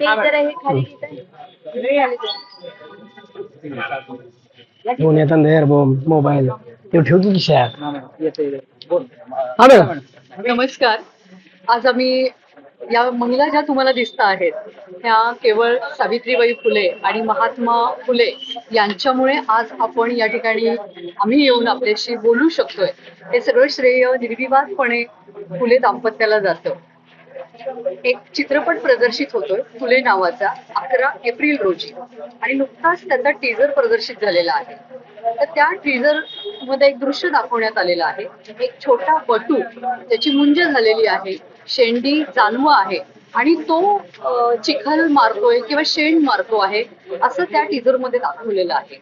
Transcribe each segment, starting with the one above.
ते जरा हे खाली घेता. घेऊन येताना यार मोबाईल. ते खिशात हा मॅडम नमस्कार. आज आम्ही या महिला ज्या तुम्हाला दिसत आहेत ह्या केवळ सावित्रीबाई फुले आणि महात्मा फुले यांच्यामुळे आज आपण या ठिकाणी आम्ही येऊन आपल्याशी बोलू शकतोय. हे सगळं श्रेय निर्विवादपणे फुले दाम्पत्याला जातं. एक चित्रपट प्रदर्शित होतोय फुले नावाचा अकरा एप्रिल रोजी. आणि नुकताच त्याचा टीजर प्रदर्शित झालेला आहे. तर त्या टीजरमध्ये एक दृश्य दाखवण्यात आलेलं आहे. एक छोटा बटू त्याची मुंज झालेली आहे. शेंडी जानवा आहे. आणि तो चिखल मारतोय किंवा शेण मारतो आहे असं त्या टीजरमध्ये दाखवलेलं आहे.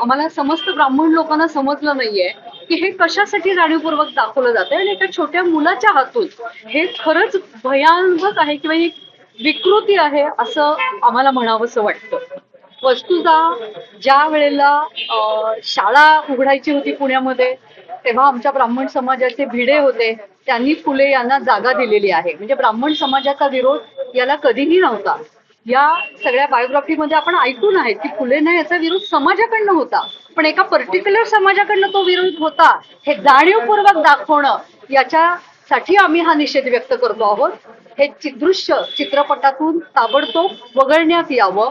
आम्हाला समस्त ब्राह्मण लोकांना समजलं नाहीये की हे कशासाठी जाणीवपूर्वक दाखवलं जातंय आणि एका छोट्या मुलाच्या हातून हे खरंच भयानक आहे किंवा ही विकृती आहे असं आम्हाला म्हणावंसं वाटतं. वस्तुता ज्या वेळेला शाळा उघडायची होती पुण्यामध्ये तेव्हा आमच्या ब्राह्मण समाजाचे भिडे होते. त्यांनी फुले यांना जागा दिलेली आहे. म्हणजे ब्राह्मण समाजाचा विरोध याला कधीही नव्हता. या सगळ्या बायोग्राफीमध्ये आपण ऐकून आहे की फुलेंना याचा विरोध समाजाकडनं होता. पण एका पर्टिक्युलर समाजाकडनं तो विरोध होता. हे जाणीवपूर्वक दाखवणं याच्यासाठी आम्ही हा निषेध व्यक्त करतो आहोत. हे दृश्य चित्रपटातून ताबडतोब वगळण्यात यावं.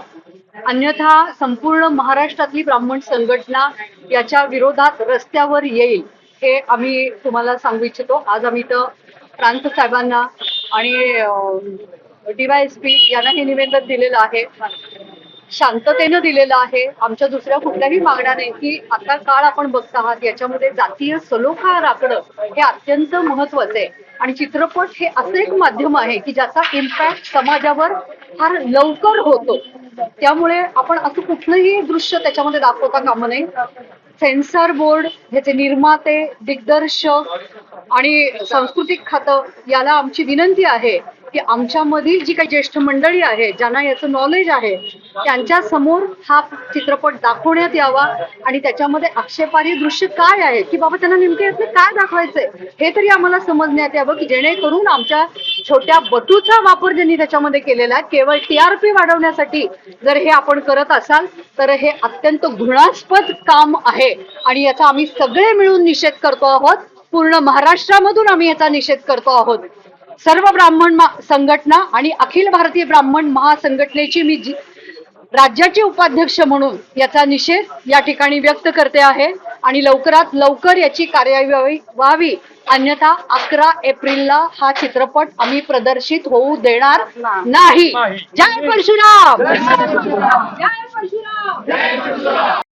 अन्यथा संपूर्ण महाराष्ट्रातली ब्राह्मण संघटना याच्या विरोधात रस्त्यावर येईल हे आम्ही तुम्हाला सांगू इच्छितो. आज आम्ही इथं प्रांत साहेबांना आणि डीवायएसपी यांना हे निवेदन दिलेलं आहे. शांततेनं दिलेलं आहे. आमच्या दुसऱ्या कुठल्याही मागण्या नाही की आता काळ आपण बघत आहात याच्यामध्ये जातीय सलोखा राखणं हे अत्यंत महत्वाचं आहे. आणि चित्रपट हे असं एक माध्यम आहे की ज्याचा इम्पॅक्ट समाजावर फार लवकर होतो. त्यामुळे आपण असं कुठलंही दृश्य त्याच्यामध्ये दाखवता कामा नये. सेन्सर बोर्ड ह्याचे निर्माते दिग्दर्शक आणि सांस्कृतिक खातं याला आमची विनंती आहे की आमच्यामधील जी काही ज्येष्ठ मंडळी आहे ज्यांना याचं नॉलेज आहे त्यांच्यासमोर हा चित्रपट दाखवण्यात यावा आणि त्याच्यामध्ये आक्षेपार्ह दृश्य काय आहे की बाबा त्यांना नेमके यातलं काय दाखवायचंय हे तरी आम्हाला समजण्यात यावं की जेणेकरून आमच्या छोट्या बटूचा वापर ज्यांनी त्याच्यामध्ये केलेला आहे केवळ टीआरपी वाढवण्यासाठी जर हे आपण करत असाल तर हे अत्यंत घृणास्पद काम आहे. आणि याचा आम्ही सगळे मिळून निषेध करतो आहोत. पूर्ण महाराष्ट्रामधून आम्ही याचा निषेध करतो आहोत. सर्व ब्राह्मण संघटना आणि अखिल भारतीय ब्राह्मण महासंघटनेची मी जी- राज्याचे उपाध्यक्ष म्हणून याचा निषेध या ठिकाणी व्यक्त करते आहे. आणि लवकरात लवकर याची कार्यवाही व्हावी. अन्यथा अकरा एप्रिलला हा चित्रपट आम्ही प्रदर्शित होऊ देणार नाही. जय परशुराम! जय परशुराम!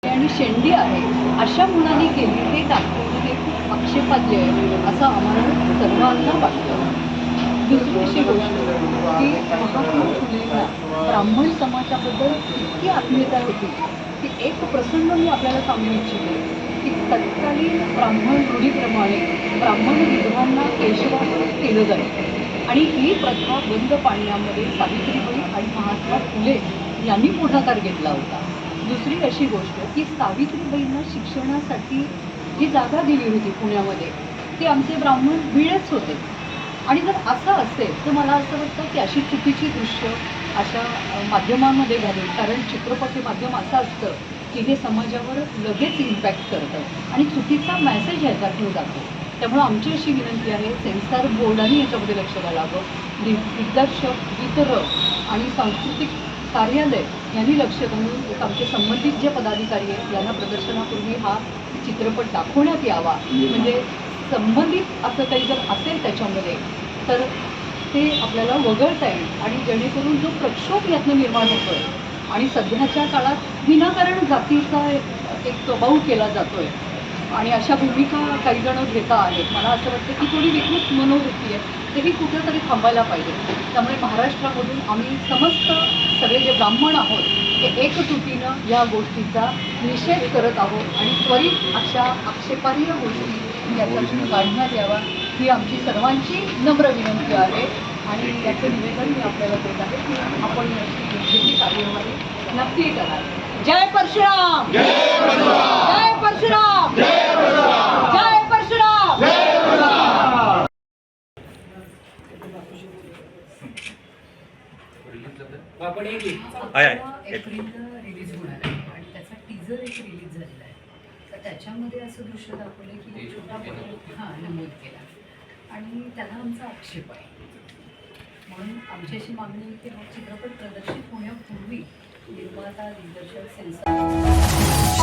आणि शेंडी आहे. अशा मुलांनी केली हे दाखवणं हे खूप आक्षेपार्ह आहे. असं आम्हाला सर्वांना वाटतं. दुसरी अशी गोष्ट की महात्मा फुलेंना ब्राह्मण समाजाबद्दल इतकी आत्मीयता होती की एक प्रसंग मी आपल्याला सांगू इच्छिते. की तत्कालीन ब्राह्मण रूढीप्रमाणे ब्राह्मण विधवांना केशवास केलं जायचं आणि ही प्रथा बंद पाडण्यामध्ये सावित्रीबाई आणि महात्मा फुले यांनी पुढाकार घेतला होता. दुसरी अशी गोष्ट की सावित्रीबाईंना शिक्षणासाठी जी जागा दिली होती पुण्यामध्ये ते आमचे ब्राह्मण भिडेच होते. आणि जर असं असेल तर मला असं वाटतं की अशी चुकीची दृश्य अशा माध्यमांमध्ये घालून कारण चित्रपट हे माध्यम असं असतं की हे समाजावर लगेच इम्पॅक्ट करतं आणि चुकीचा मेसेज ह्याच्यातून जातो. त्यामुळं आमची अशी विनंती आहे सेन्सर बोर्डाने याच्यामध्ये लक्ष घालावं. दि- दिग्दर्शक वितरक आणि सांस्कृतिक कार्यालय यांनी लक्ष घालून आमचे संबंधित जे पदाधिकारी आहेत यांना प्रदर्शनापूर्वी हा चित्रपट दाखवण्यात यावा. म्हणजे संबंधित असं काही जर असेल त्याच्यामध्ये तर ते आपल्याला वगळता येईल. आणि जेणेकरून जो प्रक्षोभ यातनं निर्माण होतोय आणि सध्याच्या काळात विनाकारण जातीचा एक- एक दबाव केला जातोय. आणि अशा भूमिका काही जण घेता आहेत. मला असं वाटतं की थोडी विकृत मनोवृत्ती आहे तेही कुठेतरी थांबायला पाहिजे. त्यामुळे महाराष्ट्रामधून आम्ही समस्त सगळे जे ब्राह्मण आहोत ते एकजुटीनं या गोष्टीचा निषेध करत आहोत आणि त्वरित अशा आक्षेपार्ह गोष्टी याच्यातून काढण्यात यावा ही आमची सर्वांची नम्र विनंती आहे. आणि याचं निवेदन मी आपल्याला देत आहे. की आपण नक्की करा जय परशुराम. जय परशुराम. जय परशुराम. जय परशुराम. रिलीज होणार आणि त्याचा टीजर एक रिलीज झालेला आहे. तर त्याच्यामध्ये असं दृश्य दाखवलं की छोटा हां नमूद केला. आणि त्याला आमचा आक्षेप आहे. म्हणून आमची अशी मागणी की हा चित्रपट प्रदर्शित होण्यापूर्वी निर्माता दिग्दर्शक सेन्सर